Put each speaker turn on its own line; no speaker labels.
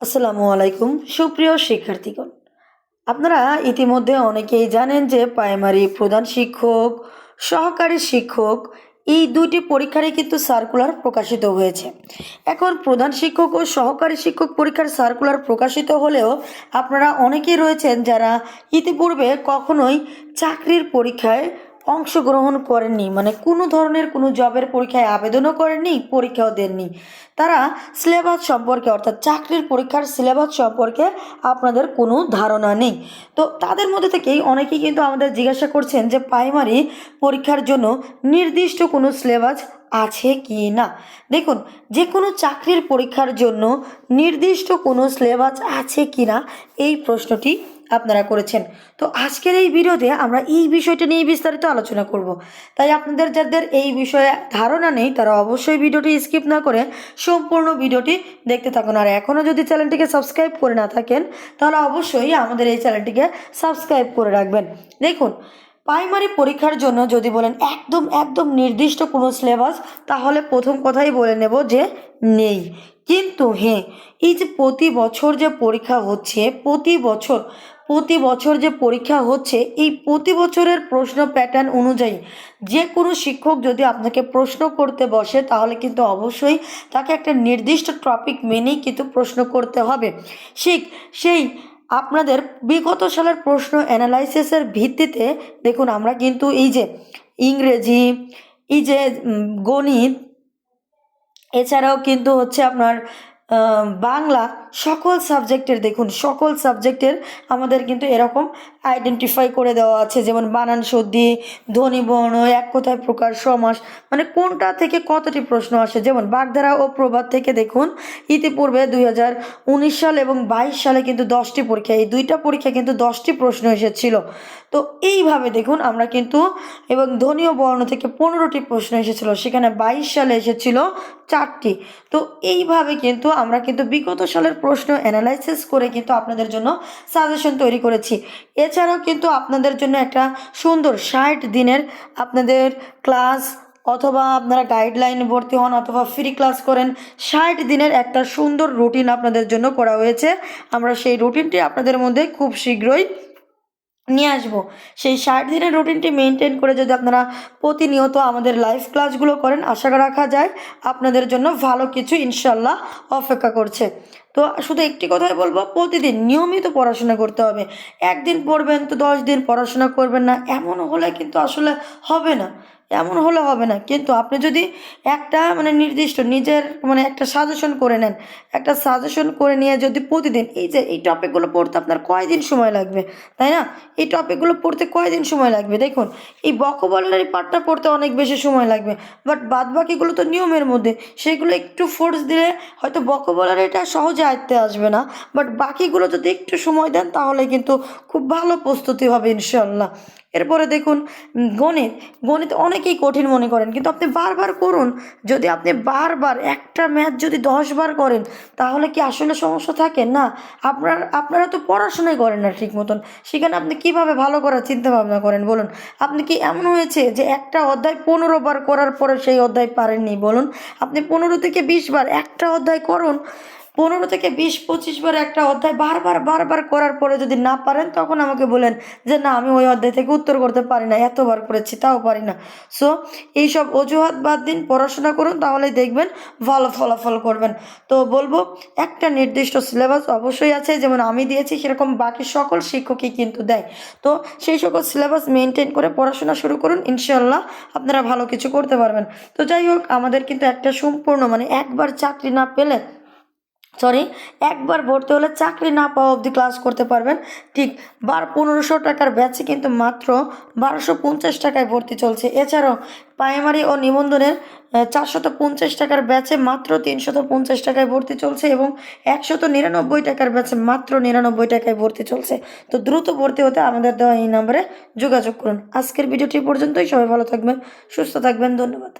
আসসালামু আলাইকুম, সুপ্রিয় শিক্ষার্থীগণ। আপনারা ইতিমধ্যে অনেকেই জানেন যে প্রাইমারি প্রধান শিক্ষক, সহকারী শিক্ষক এই দুইটি পরীক্ষারই কিন্তু সার্কুলার প্রকাশিত হয়েছে। এখন প্রধান শিক্ষক ও সহকারী শিক্ষক পরীক্ষার সার্কুলার প্রকাশিত হলেও আপনারা অনেকেই রয়েছেন যারা ইতিপূর্বে কখনোই চাকরির পরীক্ষায় অংশগ্রহণ করেননি মানে কোনো ধরনের কোনো জবের পরীক্ষায় আবেদনও করেননি, পরীক্ষাও দেননি। তারা সিলেবাস সম্পর্কে, অর্থাৎ চাকরির পরীক্ষার সিলেবাস সম্পর্কে আপনাদের কোনো ধারণা নেই। তো তাদের মধ্যে থেকেই অনেকেই কিন্তু আমাদের জিজ্ঞাসা করছেন যে প্রাইমারি পরীক্ষার জন্য নির্দিষ্ট কোনো সিলেবাস আছে কি না? দেখুন, যে কোনো চাকরির পরীক্ষার জন্য নির্দিষ্ট কোনো সিলেবাস আছে কি না, এই প্রশ্নটি আপনারা করেছেন। তো আজকের এই ভিডিওতে আমরা এই বিষয়টা নিয়ে বিস্তারিত আলোচনা করব। তাই আপনাদের যাদের এই বিষয়ে ধারণা নেই, তারা অবশ্যই ভিডিওটি স্কিপ না করে সম্পূর্ণ ভিডিওটি দেখতে থাকুন। আর এখনও যদি চ্যানেলটিকে সাবস্ক্রাইব করে না থাকেন, তাহলে অবশ্যই আমাদের এই চ্যানেলটিকে সাবস্ক্রাইব করে রাখবেন। দেখুন, প্রাইমারি পরীক্ষার জন্য যদি বলেন একদম একদম নির্দিষ্ট কোনো সিলেবাস, তাহলে প্রথম কথাই বলে নেব যে নেই। কিন্তু হ্যাঁ এই যে প্রতি বছর যে পরীক্ষা হচ্ছে, প্রতি বছর প্রতি বছর যে পরীক্ষা হচ্ছে, এই প্রতি বছরের প্রশ্ন প্যাটার্ন অনুযায়ী যে কোনো শিক্ষক যদি আপনাকে প্রশ্ন করতে বসে, তাহলে কিন্তু অবশ্যই তাকে একটা নির্দিষ্ট টপিক মেনেই কিন্তু প্রশ্ন করতে হবে। শিখ, সেই আপনাদের বিগত সালের প্রশ্ন অ্যানালাইসিসের ভিত্তিতে দেখুন, আমরা কিন্তু এই যে ইংরেজি, এই যে গণিত এছাড়াও কিন্তু হচ্ছে আপনার বাংলা সকল সাবজেক্টের, দেখুন, সকল সাবজেক্টের আমাদের কিন্তু এরকম আইডেন্টিফাই করে দেওয়া আছে। যেমন বানান সর্দি, ধ্বনি বর্ণ, এক কথায় প্রকার সমাস মানে কোনটা থেকে কতটি প্রশ্ন আসে? যেমন বাগধারা ও প্রবাদ থেকে দেখুন, ইতিপূর্বে দুই হাজার উনিশ সাল এবং বাইশ সালে কিন্তু দশটি পরীক্ষা, এই দুইটা পরীক্ষা কিন্তু দশটি প্রশ্ন এসেছিল। তো এইভাবে দেখুন আমরা কিন্তু, এবং ধ্বনীয় বর্ণ থেকে পনেরোটি প্রশ্ন এসেছিল, সেখানে বাইশ সালে এসেছিল চারটি। তো এইভাবে কিন্তু আমরা কিন্তু বিগত সালের প্রশ্ন অ্যানালাইসিস করে কিন্তু আপনাদের জন্য সাজেশন তৈরি করেছি। এছাড়াও কিন্তু আপনাদের জন্য একটা সুন্দর ষাট দিনের আপনাদের ক্লাস অথবা আপনারা গাইডলাইনে ভর্তি হন অথবা ফ্রি ক্লাস করেন, ষাট দিনের একটা সুন্দর রুটিন আপনাদের জন্য করা হয়েছে। আমরা সেই রুটিনটি আপনাদের মধ্যে খুব শীঘ্রই নিয়ে আসব। সেই ষাট দিনের রুটিনটি মেনটেন করে যদি আপনারা প্রতিনিয়ত আমাদের লাইভ ক্লাসগুলো করেন, আশা রাখা যায় আপনাদের জন্য ভালো কিছু ইনশাল্লাহ অপেক্ষা করছে। তো শুধু একটি কথাই বলব, প্রতিদিন নিয়মিত পড়াশোনা করতে হবে। একদিন পড়বেন তো দশ দিন পড়াশোনা করবেন না, এমন হলে কিন্তু আসলে হবে না। এমন হলে হবে না। কিন্তু আপনি যদি একটা মানে নির্দিষ্ট নিজের মানে একটা সাজেশন করে নেন, একটা সাজেশন করে নিয়ে যদি প্রতিদিন এই যে এই টপিকগুলো পড়তে আপনার কয়দিন সময় লাগবে, তাই না? এই টপিকগুলো পড়তে কয়দিন সময় লাগবে? দেখুন, এই বকবলারি পার্টটা পড়তে অনেক বেশি সময় লাগবে। বাট বাদ বাকিগুলো তো নিয়মের মধ্যে, সেগুলো একটু ফোর্স দিলে হয়তো বকবলারিটা সহজে আয়ত্তে আসবে না। বাট বাকিগুলো যদি একটু সময় দেন, তাহলে কিন্তু খুব ভালো প্রস্তুতি হবে ইনশাল্লাহ এরপরে দেখুন গণিত। গণিত অনেকেই কঠিন মনে করেন, কিন্তু আপনি বারবার করুন। যদি আপনি বারবার একটা ম্যাথ যদি দশ বার করেন, তাহলে কি আসলে সমস্যা থাকে? না, আপনার, আপনারা তো পড়াশোনাই করেন না ঠিক মতন। সেখানে আপনি কীভাবে ভালো করার চিন্তা ভাবনা করেন? বলুন, আপনি কি এমন হয়েছে যে একটা অধ্যায় পনেরো বার করার পরে সেই অধ্যায় পারেননি? বলুন, আপনি পনেরো থেকে বিশ বার একটা অধ্যায় করুন পনেরো থেকে বিশ, পঁচিশ বার একটা অধ্যায় বারবার বারবার করার পরে যদি না পারেন, তখন আমাকে বলেন যে, না, আমি ওই অধ্যায় থেকে উত্তর করতে পারি না, এতবার করেছি, তাও পারি না। সো এইসব অজুহাত বাদ দিন, পড়াশোনা করুন তাহলে দেখবেন ভালো ফলাফল করবেন। তো বলব, একটা নির্দিষ্ট সিলেবাস অবশ্যই আছে, যেমন আমি দিয়েছি, সেরকম বাকি সকল শিক্ষকই কিন্তু দেয়। তো সেই সকল সিলেবাস মেনটেন করে পড়াশোনা শুরু করুন ইনশাল্লাহ আপনারা ভালো কিছু করতে পারবেন। তো যাই হোক, আমাদের কিন্তু একটা সম্পূর্ণ মানে একবার চাকরি না পেলে সরি একবার ভর্তি হলে চাকরি না পাওয়া অবধি ক্লাস করতে পারবেন। ঠিক, বার পনেরোশো টাকার ব্যাচে কিন্তু মাত্র বারোশো পঞ্চাশ টাকায় ভর্তি চলছে। এছাড়াও প্রাইমারি ও নিবন্ধনের চারশত পঞ্চাশ টাকার ব্যাচে মাত্র তিনশত পঞ্চাশ টাকায় ভর্তি চলছে এবং একশত নিরানব্বই টাকার ব্যাচে মাত্র নিরানব্বই টাকায় ভর্তি চলছে। তো দ্রুত ভর্তি হতে আমাদের দেওয়া এই নাম্বারে যোগাযোগ করুন। আজকের ভিডিওটি পর্যন্তই। সবাই ভালো থাকবেন, সুস্থ থাকবেন। ধন্যবাদ।